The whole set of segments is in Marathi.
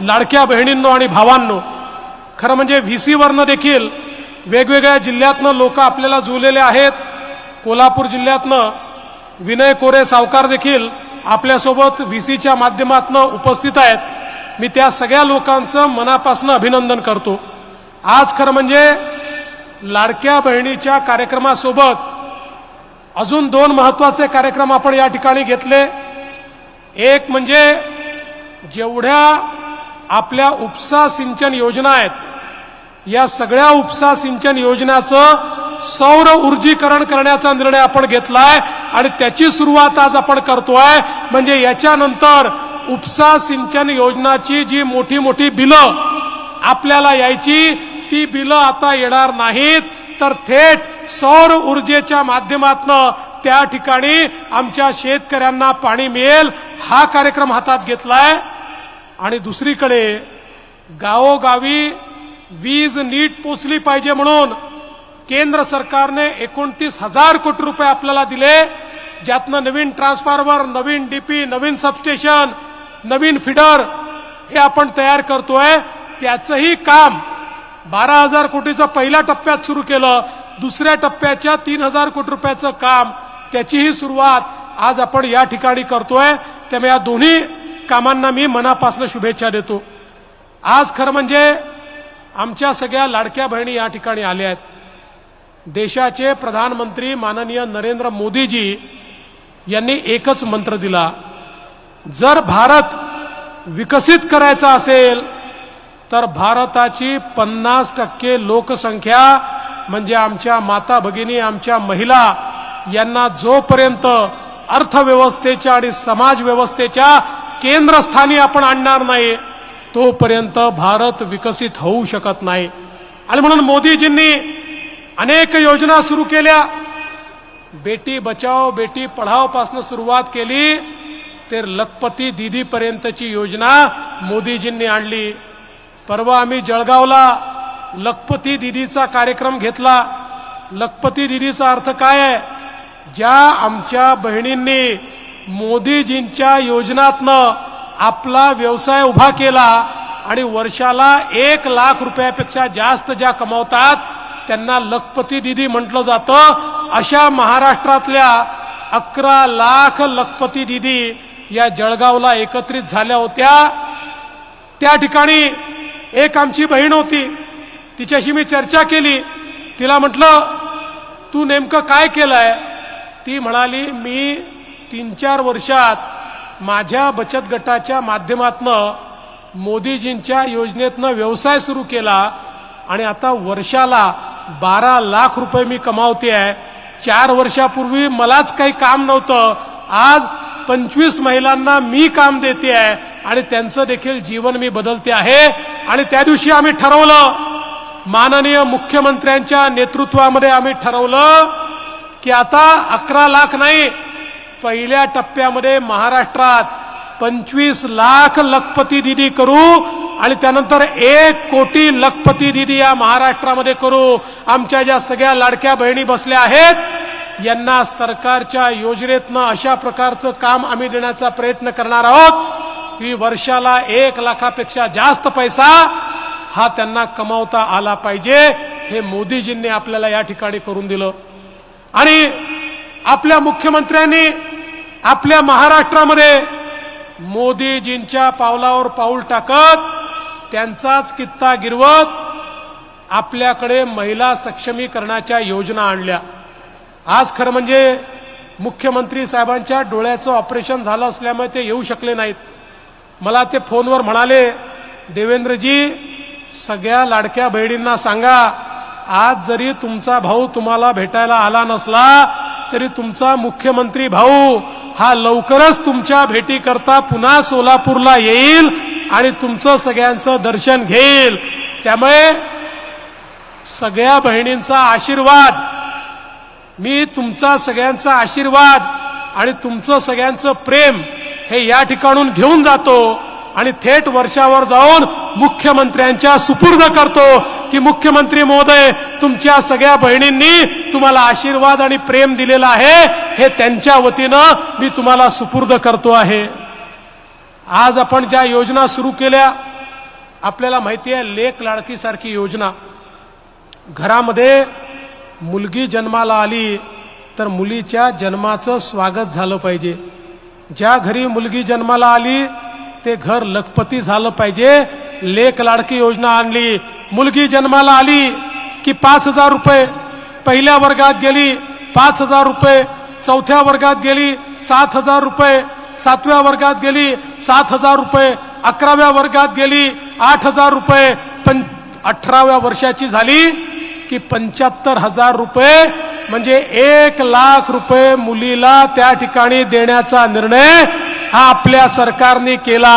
लाडक्या बहिणींनो आणि भावांनो खरं म्हणजे व्ही सीवरनं देखील वेगवेगळ्या जिल्ह्यातनं लोक आपल्याला जुळलेले आहेत. कोल्हापूर जिल्ह्यातनं विनय कोरे सावकार देखील आपल्यासोबत व्ही सीच्या माध्यमातून उपस्थित आहेत. मी त्या सगळ्या लोकांचं मनापासून अभिनंदन करतो. आज खरं म्हणजे लाडक्या बहिणीच्या कार्यक्रमासोबत अजून दोन महत्त्वाचे कार्यक्रम आपण या ठिकाणी घेतले. एक म्हणजे जेवढ्या आपल्या उपसा सिंचन योजना आहेत. या सगळ्या उपसा सिंचन योजनाचं सौर ऊर्जीकरण करण्याचा निर्णय आपण घेतलाय आणि त्याची सुरुवात आज आपण करतोय. म्हणजे याच्यानंतर उपसा सिंचन योजनाची जी मोठी मोठी बिलं आपल्याला यायची ती बिलं आता येणार नाहीत. तर थेट सौर ऊर्जेच्या माध्यमातनं त्या ठिकाणी आमच्या शेतकऱ्यांना पाणी मिळेल. हा कार्यक्रम हातात घेतलाय. आणि दुसरीकडे गावोगावी वीज नीट पोचली पाहिजे म्हणून केंद्र सरकारने एकोणतीस हजार कोटी रुपये आपल्याला दिले ज्यातनं नवीन ट्रान्सफॉर्मर नवीन डीपी नवीन सबस्टेशन नवीन फिडर हे आपण तयार करतोय. त्याचंही काम बारा हजार कोटीचं पहिल्या टप्प्यात सुरू केलं दुसऱ्या टप्प्याच्या तीन हजार कोटी रुपयाचं काम त्याचीही सुरुवात आज आपण या ठिकाणी करतोय. त्यामुळे या दोन्ही कामांना मी मनापासून शुभेच्छा देतो. आज खरं म्हणजे आमच्या सगळ्या लाडक्या बहिणी या ठिकाणी आल्या आहेत. देशाचे प्रधानमंत्री माननीय नरेंद्र मोदीजी यांनी एकच मंत्र दिला. जर भारत विकसित करायचा असेल तर भारताची पन्नास टक्के लोकसंख्या म्हणजे आमच्या माता भगिनी आमच्या महिला यांना जोपर्यंत अर्थव्यवस्थेच्या आणि समाज व्यवस्थेच्या केंद्रस्थानी आपण आणणार नाही तोपर्यंत भारत विकसित होऊ शकत नाही. आणि म्हणून मोदीजींनी अनेक योजना सुरू केल्या. बेटी बचाओ बेटी पढावपासून सुरुवात केली ते लखपती दिदीपर्यंतची योजना मोदीजींनी आणली. परवा आम्ही जळगावला लखपती दिदीचा कार्यक्रम घेतला. लखपती दिदीचा अर्थ काय आहे? ज्या आमच्या बहिणींनी मोदीजींच्या योजनातनं आपला व्यवसाय उभा केला आणि वर्षाला एक लाख रुपयापेक्षा जास्त ज्या कमावतात त्यांना लखपती दिदी म्हटलं जातं. अशा महाराष्ट्रातल्या अकरा लाख लखपती दिदी या जळगावला एकत्रित झाल्या होत्या. त्या ठिकाणी एक आमची बहीण होती. तिच्याशी मी चर्चा केली. तिला म्हटलं तू नेमकं काय केलंय? ती म्हणाली मी तीन चार वर्षात माझ्या बचत गटाच्या माध्यमातनं मोदीजींच्या योजनेतनं व्यवसाय सुरू केला आणि आता वर्षाला बारा लाख रुपये मी कमावते आहे. चार वर्षापूर्वी मलाच काही काम नव्हतं. आज पंचवीस महिलांना मी काम देते आहे आणि त्यांचं देखील जीवन मी बदलते आहे. आणि त्या दिवशी आम्ही ठरवलं माननीय मुख्यमंत्र्यांच्या नेतृत्वामध्ये आम्ही ठरवलं की आता अकरा लाख नाही पहिल्या टप्प्यामध्ये महाराष्ट्रात पंचवीस लाख लखपती दिदी करू आणि त्यानंतर एक कोटी लखपती दिदी या महाराष्ट्रामध्ये करू. आमच्या ज्या सगळ्या लाडक्या बहिणी बसल्या आहेत यांना सरकारच्या योजनेतनं अशा प्रकारचं काम आम्ही देण्याचा प्रयत्न करणार आहोत. की वर्षाला एक लाखापेक्षा जास्त पैसा हा त्यांना कमावता आला पाहिजे हे मोदीजींनी आपल्याला या ठिकाणी करून दिलं. आणि आपल्या मुख्यमंत्र्यांनी आपल्या महाराष्ट्रामध्ये मोदीजींच्या पावलावर पाऊल टाकत त्यांचाच कित्ता गिरवत आपल्याकडे महिला सक्षमीकरणाच्या योजना आणल्या. आज खरं म्हणजे मुख्यमंत्री साहेबांच्या डोळ्याचं ऑपरेशन झालं असल्यामुळे ते येऊ शकले नाहीत. मला ते फोनवर म्हणाले देवेंद्रजी सगळ्या लाडक्या बहिणींना सांगा आज जरी तुमचा भाऊ तुम्हाला भेटायला आला नसला तरी तुमचा मुख्यमंत्री भाऊ हा लवकरच तुमच्या भेटीकरता पुन्हा सोलापूरला येईल आणि तुमचं सगळ्यांचं दर्शन घेईल. त्यामुळे सगळ्या बहिणींचा आशीर्वाद. मी तुमचा सगळ्यांचा आशीर्वाद आणि तुमचं सगळ्यांचं प्रेम हे या ठिकाणून घेऊन जातो आणि थेट वर्षावर जाऊन मुख्यमंत्र्यांच्या सुपूर्द करतो. की मुख्यमंत्री महोदय तुमच्या सगळ्या बहिणींनी तुम्हाला आशीर्वाद आणि प्रेम दिलेला आहे हे त्यांच्या वतीनं मी तुम्हाला सुपूर्द करतो आहे. आज आपण ज्या योजना सुरू केल्या आपल्याला माहिती आहे लेख लाडकीसारखी योजना. घरामध्ये मुलगी जन्माला आली तर मुलीच्या जन्माचं स्वागत झालं पाहिजे. ज्या घरी मुलगी जन्माला आली ते घर लखपती झालं पाहिजे लेख लाडकी योजना आणली. मुलगी जन्माला आली की पाच हजार रुपये. पहिल्या वर्गात गेली पाच हजार रुपये. चौथ्या वर्गात गेली सात हजार रुपये. सातव्या वर्गात गेली सात हजार रुपये. अकराव्या वर्गात गेली आठ हजार रुपये. पण अठराव्या वर्षाची झाली की पंच्याहत्तर हजार रुपये. म्हणजे एक लाख रुपये मुलीला त्या ठिकाणी देण्याचा निर्णय हा आपल्या सरकारने केला.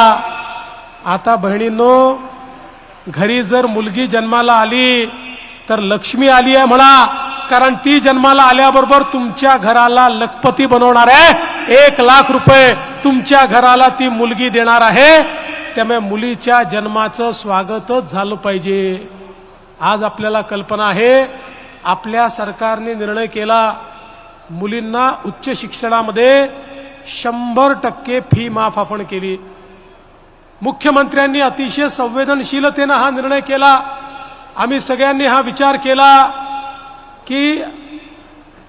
आता बहिणींनो घरी जर मुलगी जन्माला आली तर लक्ष्मी आली आहे म्हणा कारण ती जन्माला आल्याबरोबर तुमच्या घराला लखपती बनवणार आहे. एक लाख रुपये तुमच्या घराला ती मुलगी देणार आहे. त्यामुळे मुलीच्या जन्माचं स्वागतच झालं पाहिजे. आज आपल्याला कल्पना आहे आपल्या सरकारने निर्णय केला मुलींना उच्च शिक्षणामध्ये शंभर टक्के फी माफ आपण केली. मुख्यमंत्र्यांनी अतिशय संवेदनशीलतेनं हा निर्णय केला. आम्ही सगळ्यांनी हा विचार केला की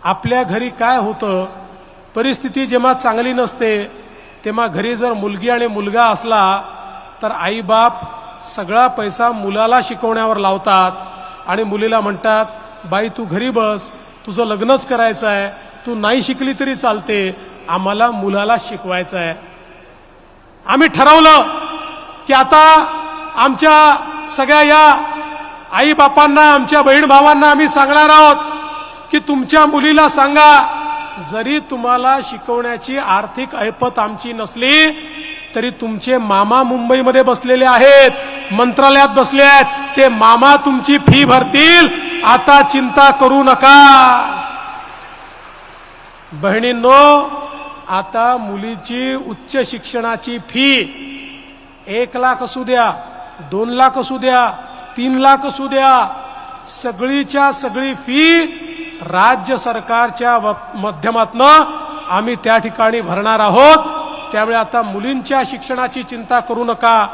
आपल्या घरी काय होतं परिस्थिती जेव्हा चांगली नसते तेव्हा घरी जर मुलगी आणि मुलगा असला तर आईबाप सगळा पैसा मुलाला शिकवण्यावर लावतात आणि मुलीला म्हणतात बाई तू घरी बस तुझं लग्नच करायचं आहे तू नाही शिकली तरी चालते आम्हाला मुलाला शिकवायचं आहे आम्ही ठरवलं की आता आमच्या सगळ्या या आई बापांना आमच्या बहीण भावांना आम्ही सांगणार आहोत की तुमच्या मुलीला सांगा जरी तुम्हाला शिकवण्याची आर्थिक ऐपत आमची नसली तरी तुमचे मामा मुंबईमध्ये बसलेले आहेत मंत्रालयात बसले आहेत ते मामा तुमची फी भरतील. आता चिंता करू नका. बहिणींनो आता मुलीची उच्च शिक्षणाची फी एक लाख असू द्या दोन लाख असू द्या तीन लाख असू द्या सगळीच्या सगळी फी राज्य सरकारच्या व- माध्यमातनं आम्ही त्या ठिकाणी भरणार आहोत. त्यामुळे आता मुलींच्या शिक्षणाची चिंता करू नका.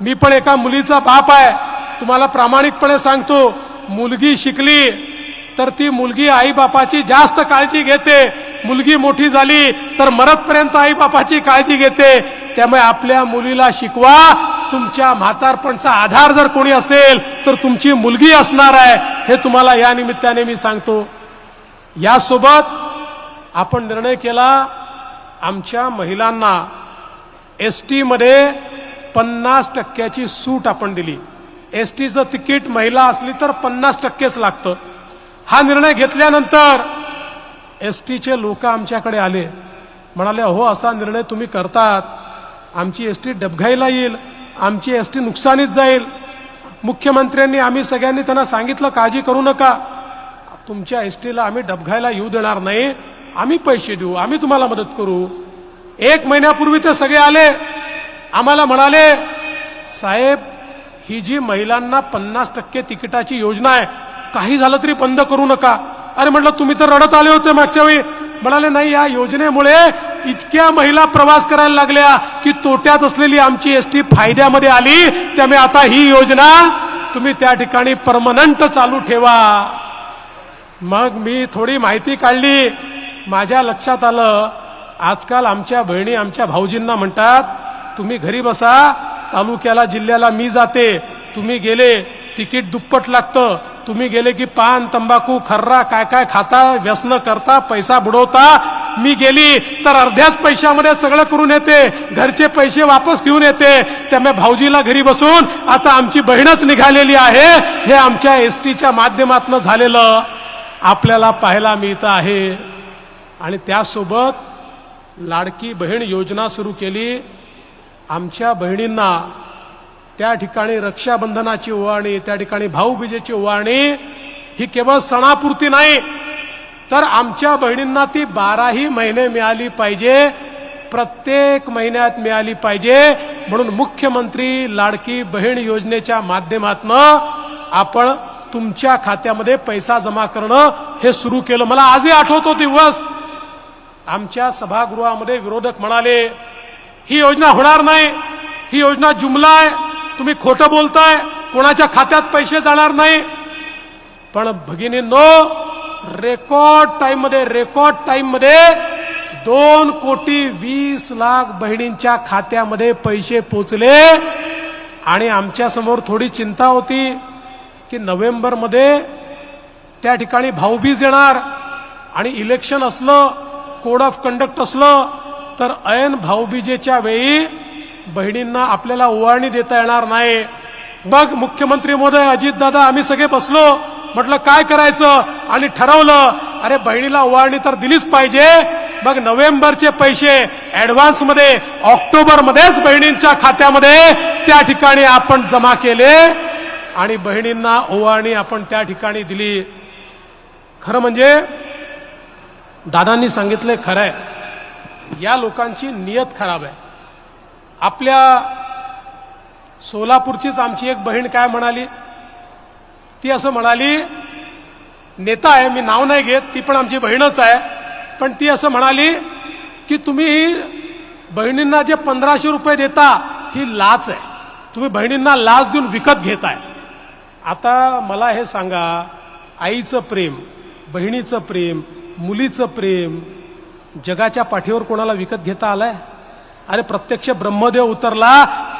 मी पण एका मुलीचा बाप आहे. तुम्हाला प्रामाणिकपणे सांगतो मुलगी शिकली तर ती मुलगी आई बापाची जास्त काळजी घेते. मुलगी मोठी झाली तर मरतपर्यंत आई बापाची काळजी घेते. त्यामुळे आपल्या मुलीला शिकवा. तुमच्या म्हातारपणचा आधार जर कोणी असेल तर तुमची मुलगी असणार आहे. हे तुम्हाला या निमित्ताने मी सांगतो. यासोबत आपण निर्णय केला आमच्या महिलांना एस टीमध्ये पन्नास टक्क्याची सूट आपण दिली. एस टीचं तिकीट महिला असली तर पन्नास टक्केच लागतं. हा निर्णय घेतल्यानंतर एस टीचे लोक आमच्याकडे आले. म्हणाले हो असा निर्णय तुम्ही करतात. आमची एस टी डबघाईला येईल. आमची एस टी नुकसानीत जाईल. मुख्यमंत्र्यांनी आम्ही सगळ्यांनी त्यांना सांगितलं काळजी करू नका. तुमच्या एस टीला आम्ही डबघायला येऊ देणार नाही. आम्ही पैसे देऊ. आम्ही तुम्हाला मदत करू. एक महिन्यापूर्वी ते सगळे आले. आम्हाला म्हणाले साहेब ही जी महिलांना पन्नास टक्के तिकिटाची योजना आहे काही झालं तरी बंद करू नका. अरे म्हटलं तुम्ही तर रडत आले होते मागच्या वेळी. म्हणाले नाही या योजनेमुळे इतक्या महिला प्रवास करायला लागल्या की तोट्यात असलेली आमची एसटी फायद्यामध्ये आली. त्यामुळे आता ही योजना तुम्ही त्या ठिकाणी परमनंट चालू ठेवा. मग मी थोडी माहिती काढली. माझ्या लक्षात आलं आजकाल आमच्या बहिणी आमच्या भाऊजींना म्हणतात तुम्ही घरी बसा तालुक्याला जिल्ह्याला मी जाते. तुम्ही गेले तिकीट दुप्पट लागतं. तुम्ही गेले की पान तंबाखू खर्रा काय काय खाता व्यसन करता पैसा बुडवता मी गेली तर अर्ध्याच पैशामध्ये सगळं करून येते घरचे पैसे वापस घेऊन येते. त्यामुळे भाऊजीला घरी बसून आता आमची बहीणच निघालेली आहे. हे आमच्या एस टीच्या माध्यमातून झालेलं आपल्याला पाहायला मिळतं आहे. आणि त्यासोबत लाडकी बहीण योजना सुरू केली. आमच्या बहिणींना त्या ठिकाणी रक्षाबंधनाची ओवाळणी त्या ठिकाणी भाऊबीजेची ओवाळणी ही केवळ सणापुरती नाही तर आमच्या बहिणींना ती बाराही महिने मिळाली पाहिजे प्रत्येक महिन्यात मिळाली पाहिजे म्हणून मुख्यमंत्री लाडकी बहीण योजनेच्या माध्यमातून आपण तुमच्या खात्यामध्ये पैसा जमा करणं हे सुरू केलं. मला आजही आठवतो दिवस. आमच्या सभागृहामध्ये विरोधक म्हणाले ही योजना होणार नाही ही योजना जुमला आहे तुम्ही खोटं बोलताय कोणाच्या खात्यात पैसे जाणार नाही. पण भगिनी नो रेकॉर्ड टाइममध्ये रेकॉर्ड टाइममध्ये दोन कोटी वीस लाख बहिणींच्या खात्यामध्ये पैसे पोचले. आणि आमच्यासमोर थोडी चिंता होती की नोव्हेंबरमध्ये त्या ठिकाणी भाऊबीज येणार आणि इलेक्शन असलं कोड ऑफ कंडक्ट असलं तर ऐन भाऊबीजेच्या वेळी बहिणींना आपल्याला ओवाळणी देता येणार नाही. बघ मुख्यमंत्री महोदय अजितदादा आम्ही सगळे बसलो. म्हटलं काय करायचं? आणि ठरवलं अरे बहिणीला ओवाळणी तर दिलीच पाहिजे. मग नोव्हेंबरचे पैसे ऍडव्हान्समध्ये ऑक्टोबर मध्येच बहिणींच्या खात्यामध्ये त्या ठिकाणी आपण जमा केले. आणि बहिणींना ओवाळणी आपण त्या ठिकाणी दिली. खरं म्हणजे दादांनी सांगितलंय खरं आहे या लोकांची नियत खराब आहे. आपल्या सोलापूरचीच आमची एक बहीण काय म्हणाली? ती असं म्हणाली नेता आहे मी नाव नाही घेत ती पण आमची बहीणच आहे. पण ती असं म्हणाली की तुम्ही बहिणींना जे पंधराशे रुपये देता ही लाच आहे. तुम्ही बहिणींना लाच देऊन विकत घेताय. आता मला हे सांगा आईचं प्रेम बहिणीचं प्रेम मुलीचं प्रेम जगाच्या पाठीवर कोणाला विकत घेता आलंय? अरे प्रत्यक्ष ब्रह्मदेव उतरला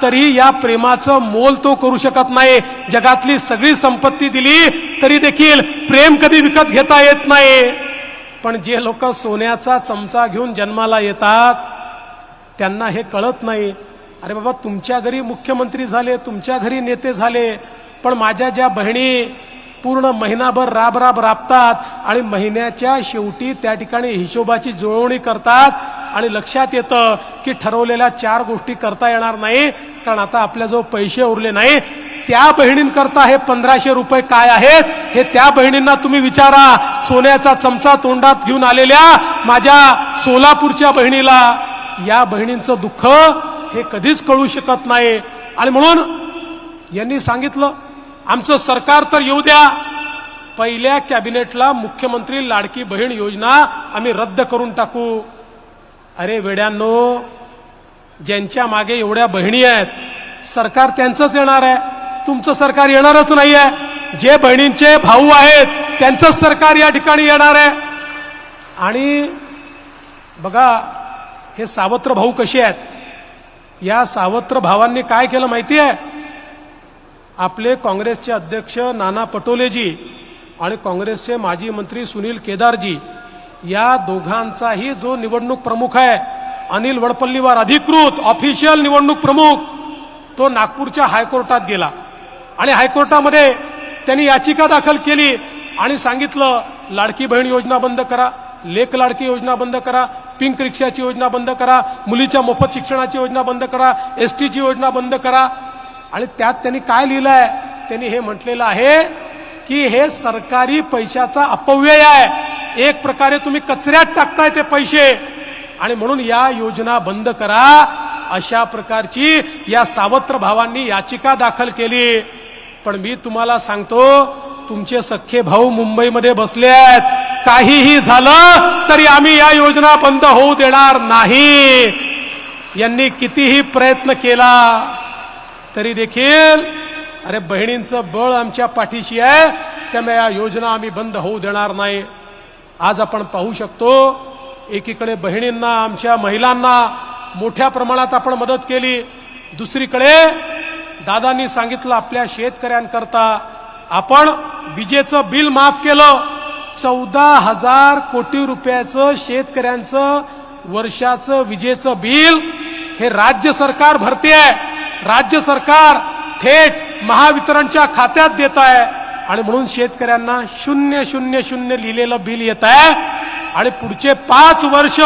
तरी या प्रेमाचं मोल तो करू शकत नाही. जगातली सगळी संपत्ती दिली तरी देखील प्रेम कधी विकत घेता येत नाही. पण जे लोक सोन्याचा चमचा घेऊन जन्माला येतात त्यांना हे कळत नाही. अरे बाबा तुमच्या घरी मुख्यमंत्री झाले तुमच्या घरी नेते झाले पण माझ्या ज्या बहिणी पूर्ण महिनाभर राब राब राबतात आणि महिन्याच्या शेवटी त्या ठिकाणी हिशोबाची जुळवणी करतात आणि लक्षात येतं की ठरवलेल्या चार गोष्टी करता येणार नाही कारण आता आपल्याजवळ पैसे उरले नाही. त्या बहिणींकरता हे पंधराशे रुपये काय आहेत हे त्या बहिणींना तुम्ही विचारा. सोन्याचा चमचा तोंडात घेऊन आलेल्या माझ्या सोलापूरच्या बहिणीला. या बहिणींचं दुःख हे कधीच कळू शकत नाही. आणि म्हणून यांनी सांगितलं आमचं सरकार तर येऊ द्या. पहिल्या कॅबिनेटला मुख्यमंत्री लाडकी बहीण योजना आम्ही रद्द करून टाकू. अरे वेड्यांनो ज्यांच्या मागे एवढ्या बहिणी आहेत सरकार त्यांचंच येणार आहे. तुमचं सरकार येणारच नाही आहे जे बहिणींचे भाऊ आहेत त्यांचंच सरकार या ठिकाणी येणार आहे. आणि बघा हे सावत्र भाऊ कसे आहेत? या सावत्र भावांनी काय केलं माहिती आहे आपले काँग्रेसचे अध्यक्ष नाना पटोलेजी आणि काँग्रेसचे माजी मंत्री सुनील केदारजी या दोघांचाही जो निवडणूक प्रमुख आहे अनिल वडपल्लीवार अधिकृत ऑफिशियल निवडणूक प्रमुख तो नागपूरच्या हायकोर्टात गेला. आणि हायकोर्टामध्ये त्यांनी याचिका दाखल केली आणि सांगितलं लाडकी बहीण योजना बंद करा लेख लाडकी योजना बंद करा पिंक रिक्षाची योजना बंद करा मुलीच्या मोफत शिक्षणाची योजना बंद करा एस टीची योजना बंद करा. आणि त्यात त्यांनी काय लिहिलंय? त्यांनी हे म्हटलेलं आहे की हे सरकारी पैशाचा अपव्यय आहे. एक प्रकारे तुम्ही कचऱ्यात टाकताय ते पैसे. आणि म्हणून या योजना बंद करा. अशा प्रकारची या सावत्र भावांनी याचिका दाखल केली. पण मी तुम्हाला सांगतो तुमचे सख्खे भाऊ मुंबईमध्ये बसले आहेत. काहीही झालं तरी आम्ही या योजना बंद होऊ देणार नाही. यांनी कितीही प्रयत्न केला तरी देखील अरे बहिणींचं बळ आमच्या पाठीशी आहे त्यामुळे या योजना आम्ही बंद होऊ देणार नाही. आज आपण पाहू शकतो एकीकडे बहिणींना आमच्या महिलांना मोठ्या प्रमाणात आपण मदत केली. दुसरीकडे दादांनी सांगितलं आपल्या शेतकऱ्यांकरता आपण विजेचं बिल माफ केलं. चौदा हजार कोटी रुपयाचं शेतकऱ्यांचं वर्षाचं विजेचं बिल हे राज्य सरकार भरते आहे राज्य सरकार थेट महावितरणच्या खात्यात देत आहे. आणि म्हणून शेतकऱ्यांना शून्य शून्य शून्य लिहिलेलं बिल येत आहे. आणि पुढचे पाच वर्ष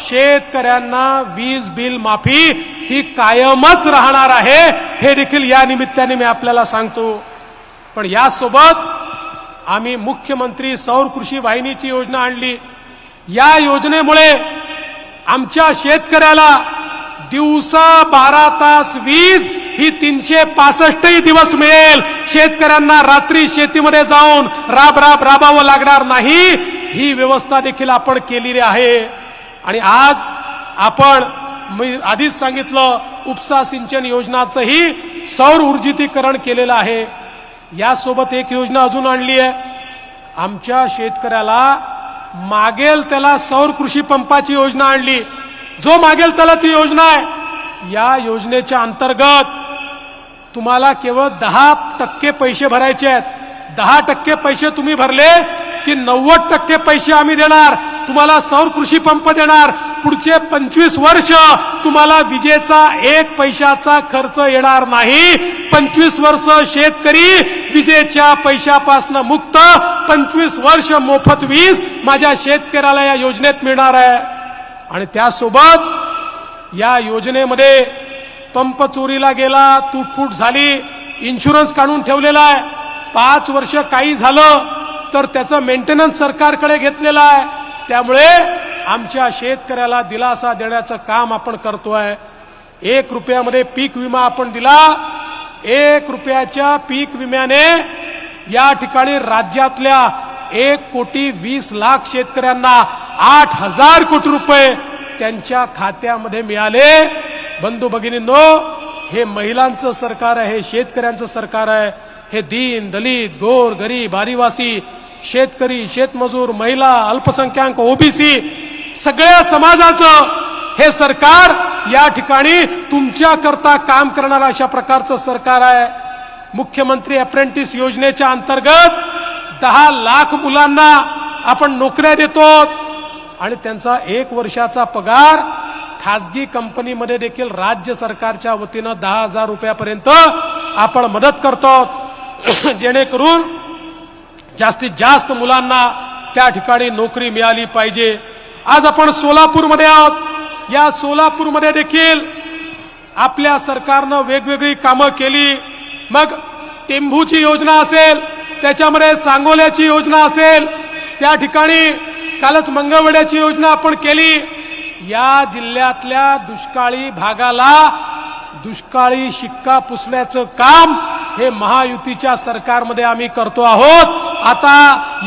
शेतकऱ्यांना वीज बिल माफी ही कायमच राहणार आहे. हे देखील या निमित्ताने मी आपल्याला सांगतो. पण यासोबत आम्ही मुख्यमंत्री सौर कृषी वाहिनीची योजना आणली. या योजनेमुळे आमच्या शेतकऱ्याला दिवसा बारा तास वीज ही तीनशे पासष्टही दिवस मिळेल. शेतकऱ्यांना रात्री शेतीमध्ये जाऊन राब राब राबावं लागणार नाही. ही व्यवस्था देखील आपण केलेली आहे. आणि आज आपण मी आधीच सांगितलं उपसा सिंचन योजनाचंही सौर ऊर्जितीकरण केलेलं आहे. यासोबत एक योजना अजून आणली आहे. आमच्या शेतकऱ्याला मागेल त्याला सौर कृषी पंपाची योजना आणली. जो मागेल त्याला ती योजना आहे. या योजनेच्या अंतर्गत तुम्हाला केवळ दहा टक्के पैसे भरायचे आहेत. दहा टक्के पैसे तुम्ही भरले की नव्वद टक्के पैसे आम्ही देणार. तुम्हाला सौर कृषी पंप देणार. पुढचे पंचवीस वर्ष तुम्हाला विजेचा एक पैशाचा खर्च येणार नाही. पंचवीस वर्ष शेतकरी विजेच्या पैशापासून मुक्त. पंचवीस वर्ष मोफत वीज माझ्या शेतकऱ्याला या योजनेत मिळणार आहे. आणि त्यासोबत या योजनेमध्ये पंप चोरीला गेला तुटफूट झाली इन्शुरन्स काढून ठेवलेला आहे. पाच वर्ष काही झालं तर त्याचं मेंटेनन्स सरकारकडे घेतलेलं आहे. त्यामुळे आमच्या शेतकऱ्याला दिलासा देण्याचं काम आपण करतोय. एक रुपयामध्ये पीक विमा आपण दिला. एक रुपयाच्या पीक विम्याने या ठिकाणी राज्यातल्या एक कोटी वीस लाख शेतकऱ्यांना आठ हजार कोटी रुपये त्यांच्या खात्यामध्ये मिळाले. बंधू भगिनींनो हे महिलांचं सरकार आहे हे शेतकऱ्यांचं सरकार आहे. हे दीन दलित गोर गरीब आदिवासी शेतकरी शेतमजूर महिला अल्पसंख्याक ओबीसी सगळ्या समाजाचं हे सरकार या ठिकाणी तुमच्या करता काम करणारं अशा प्रकारचं सरकार आहे. मुख्यमंत्री अप्रेंटिस योजनेच्या अंतर्गत दहा लाख मुलांना आपण नोकऱ्या देतो आणि त्यांचा एक वर्षाचा पगार खासगी कंपनीमध्ये देखील राज्य सरकारच्या वतीनं दहा हजार रुपयापर्यंत आपण मदत करतो जेणेकरून जास्तीत जास्त मुलांना त्या ठिकाणी नोकरी मिळाली पाहिजे. आज आपण सोलापूरमध्ये आहोत. या सोलापूरमध्ये देखील आपल्या सरकारनं वेगवेगळी कामं केली. मग टेंभूची योजना असेल त्याच्यामध्ये सांगोल्याची योजना असेल त्या ठिकाणी कालच मंगळवेड्याची योजना आपण केली. या जिल्ह्यातल्या दुष्काळी भागाला दुष्काळी शिक्का पुसण्याचं काम हे महायुतीच्या सरकारमध्ये आम्ही करतो आहोत. आता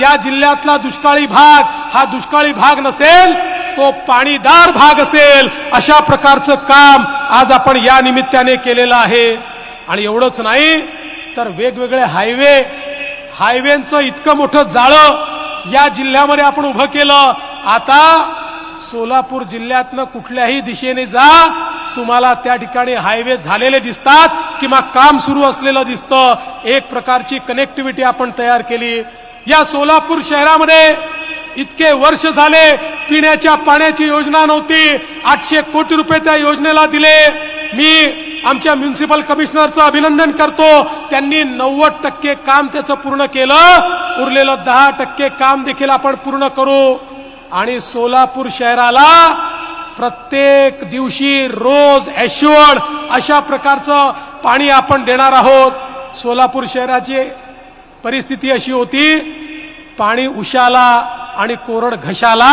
या जिल्ह्यातला दुष्काळी भाग हा दुष्काळी भाग नसेल तो पाणीदार भाग असेल अशा प्रकारचं काम आज आपण या निमित्ताने केलेलं आहे. आणि एवढंच नाही तर वेगवेगळे हायवे हायवेचं इतकं मोठं जाळं या जिल्ह्यामध्ये आपण उभं केलं. आता सोलापूर जिल्ह्यातनं कुठल्याही दिशेने जा. तुम्हाला त्या ठिकाणी हायवे झालेले दिसतात किंवा काम सुरू असलेलं दिसतं. एक प्रकारची कनेक्टिव्हिटी आपण तयार केली. या सोलापूर शहरामध्ये इतके वर्ष झाले पिण्याच्या पाण्याची योजना नव्हती. आठशे कोटी रुपये त्या योजनेला दिले. मी आमच्या म्युन्सिपल कमिशनरचं अभिनंदन करतो. त्यांनी नव्वद टक्के काम त्याचं पूर्ण केलं. उरलेलं दहा टक्के काम देखील आपण पूर्ण करू. आणि सोलापूर शहराला प्रत्येक दिवशी रोज ॲश्युअर्ड अशा प्रकारचं पाणी आपण देणार आहोत. सोलापूर शहराची परिस्थिती अशी होती पाणी उशाला आणि कोरड घशाला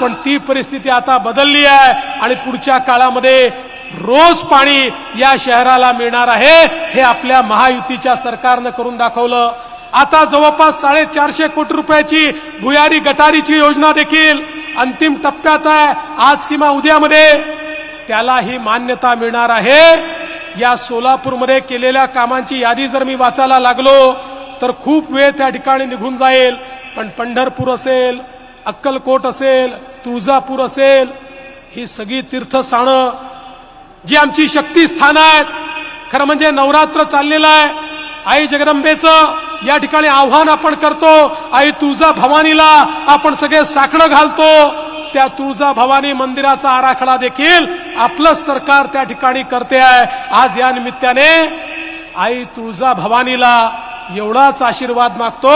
पण ती परिस्थिती आता बदलली आहे. आणि पुढच्या काळामध्ये रोज पाणी या शहराला मिळणार आहे हे आपल्या महायुतीच्या सरकारनं करून दाखवलं. आता जवळपास साडेचारशे कोटी रुपयाची भुयारी गटारीची योजना देखील अंतिम टप्प्यात आहे आज किंवा उद्यामध्ये. त्यालाही मान्यता मिळणार आहे. या सोलापूरमध्ये केलेल्या कामांची यादी जर मी वाचायला लागलो तर खूप वेळ त्या ठिकाणी निघून जाईल. पण पंढरपूर असेल अक्कलकोट असेल तुळजापूर असेल ही सगळी तीर्थस्थानं जी आमची शक्तीस्थानं आहेत खरं म्हणजे नवरात्र चाललेलं आहे. आई जगदंबेचं या ठिकाणी आव्हान आपण करतो. आई तुळजा भवानीला आपण सगळे साकडं घालतो. त्या तुळजा भवानी मंदिराचा आराखडा देखील आपलं सरकार त्या ठिकाणी करते आहे. आज या निमित्ताने आई तुळजा भवानीला एवढाच आशीर्वाद मागतो.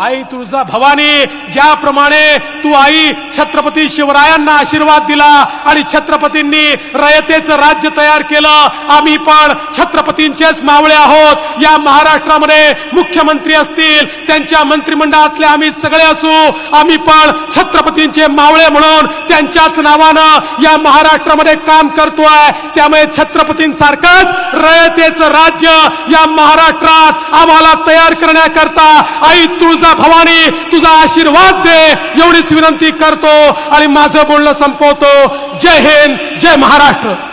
आई तुळजा भवानी ज्याप्रमाणे तू आई छत्रपती शिवरायांना आशीर्वाद दिला आणि छत्रपतींनी रयतेचं राज्य तयार केलं आम्ही पण छत्रपतींचेच मावळे आहोत. या महाराष्ट्रामध्ये मुख्यमंत्री असतील त्यांच्या मंत्रिमंडळातले आम्ही सगळे असू आम्ही पण छत्रपतींचे मावळे म्हणून त्यांच्याच नावानं या महाराष्ट्रामध्ये काम करतोय. त्यामुळे छत्रपतींसारखंच रयतेचं राज्य या महाराष्ट्रात आम्हाला तयार करण्याकरता आई तुळजा भवानी तुझा आशीर्वाद दे. एवढीच विनंती करतो आणि माझं बोलणं संपवतो. जय हिंद जय महाराष्ट्र.